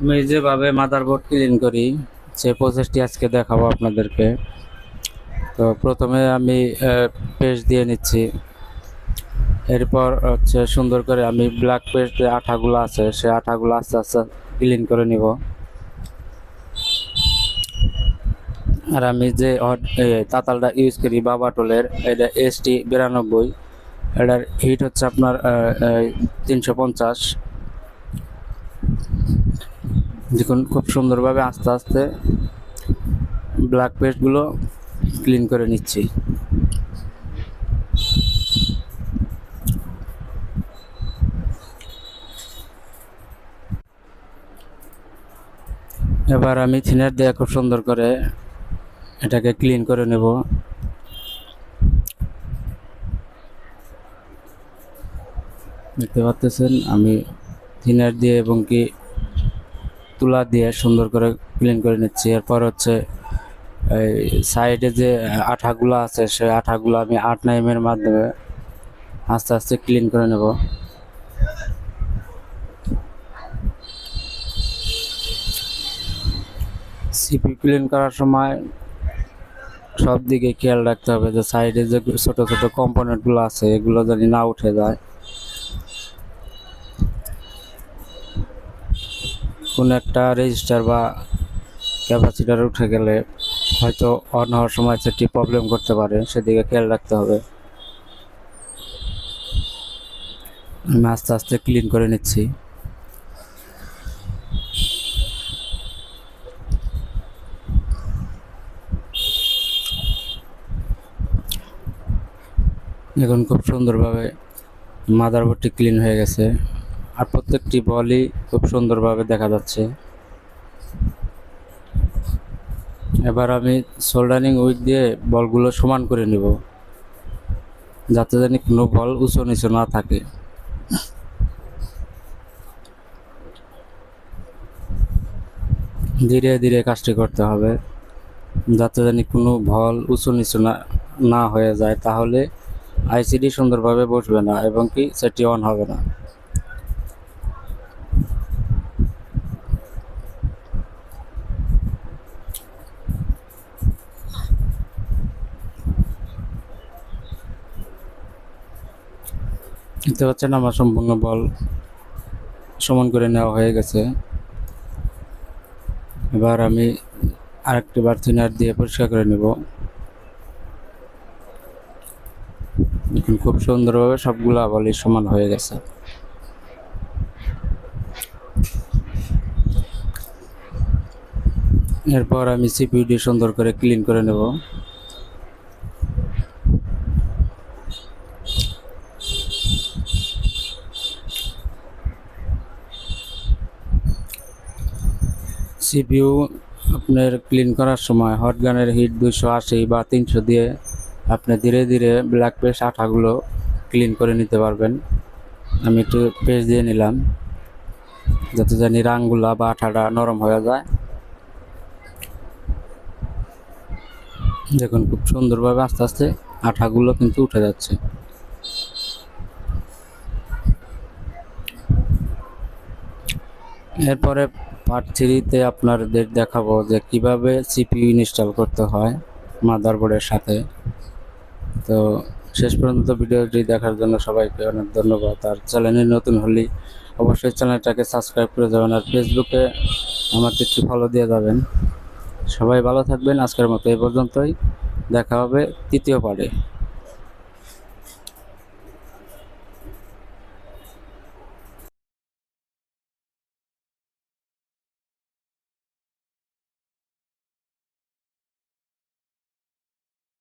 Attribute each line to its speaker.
Speaker 1: আমি যেভাবে motherboard clean করি সে প্রসেসটি আজকে দেখাবো আপনাদেরকে। তো প্রথমে আমি পেস্ট দিয়ে নিচ্ছি। এরপর হচ্ছে সুন্দর করে আমি ব্ল্যাক পেস্ট যে আঠাগুলো আছে, সে আঠাগুলো আস্তে আস্তে ক্লিন করে নিব। আর আমি যে তাতালটা ইউজ করি বাবাটোলের এটা এস টি বিরানব্বই। এটার হিট হচ্ছে আপনার তিনশো পঞ্চাশ। দেখুন খুব সুন্দরভাবে আস্তে আস্তে ব্ল্যাক পেস্টগুলো ক্লিন করে নিচ্ছি। এবার আমি থিনার দিয়ে খুব সুন্দর করে এটাকে ক্লিন করে নেব। দেখতে পাচ্ছেন, আমি থিনার দিয়ে এবং কি তুলা দিয়ে সুন্দর করে ক্লিন করে নিচ্ছি। এরপর হচ্ছে, এই সাইডে যে আঠাগুলো আছে, সেই আঠাগুলো আমি আট নাইমের মাধ্যমে আস্তে আস্তে ক্লিন করে নেব। সিপি ক্লিন করার সময় সব দিকে খেয়াল রাখতে হবে যে সাইডে যে ছোট ছোট কম্পোনেন্টগুলো আছে, এগুলো জানি না উঠে যায় কোন একটা রেজিস্টার বা ক্যাপাসিটার উঠে গেলে হয়তো অন হওয়ার সময় সেটি প্রবলেম করতে পারে, সেদিকে খেয়াল রাখতে হবে। আমি আস্তে আস্তে ক্লিন করে নিচ্ছি। এখন খুব সুন্দরভাবে মাদারবোর্ডটি ক্লিন হয়ে গেছে। আর প্রত্যেকটি বলই খুব সুন্দরভাবে দেখা যাচ্ছে। এবার আমি সোল্ডারিং উইক দিয়ে বলগুলো সমান করে নিব, যাতে জানি কোনো বল উঁচু নিচু না থাকে। ধীরে ধীরে কাজটি করতে হবে, যাতে জানি কোনো ভল উঁচু নিচু না না হয়ে যায়, তাহলে আইসিডি সুন্দরভাবে বসবে না এবং কি সেটি অন হবে না। দেখতে পাচ্ছেন আমার সম্পূর্ণ বল সমান করে নেওয়া হয়ে গেছে। এবার আমি আরেকটি বার থিনার দিয়ে পরিষ্কার করে নেব। দেখুন, খুব সুন্দরভাবে সবগুলো বলই সমান হয়ে গেছে। এরপর আমি সিপিইউডি সুন্দর করে ক্লিন করে নেব। সিপিইউ আপনার ক্লিন করার সময় হট গানের হিট দুশো আশি বা তিনশো দিয়ে আপনি ধীরে ধীরে ব্ল্যাক পেস্ট আঠাগুলো ক্লিন করে নিতে পারবেন। আমি একটু পেস্ট দিয়ে নিলাম, যাতে জানি রাংগুলা বা আঠাটা নরম হয়ে যায়। দেখুন খুব সুন্দরভাবে আস্তে আস্তে আঠাগুলো কিন্তু উঠে যাচ্ছে। এরপরে পার্ট থ্রিতে আপনাদের দেখাবো যে কীভাবে সিপিইউ ইনস্টল করতে হয় মাদারবোর্ডের সাথে। তো শেষ পর্যন্ত ভিডিওটি দেখার জন্য সবাইকে অনেক ধন্যবাদ। আর চ্যানেলে নতুন হলে অবশ্যই চ্যানেলটাকে সাবস্ক্রাইব করে যাবেন আর ফেসবুকে আমাকে একটু ফলো দিয়ে যাবেন। সবাই ভালো থাকবেন। আজকের মতো এই পর্যন্তই। দেখা হবে তৃতীয় পার্টে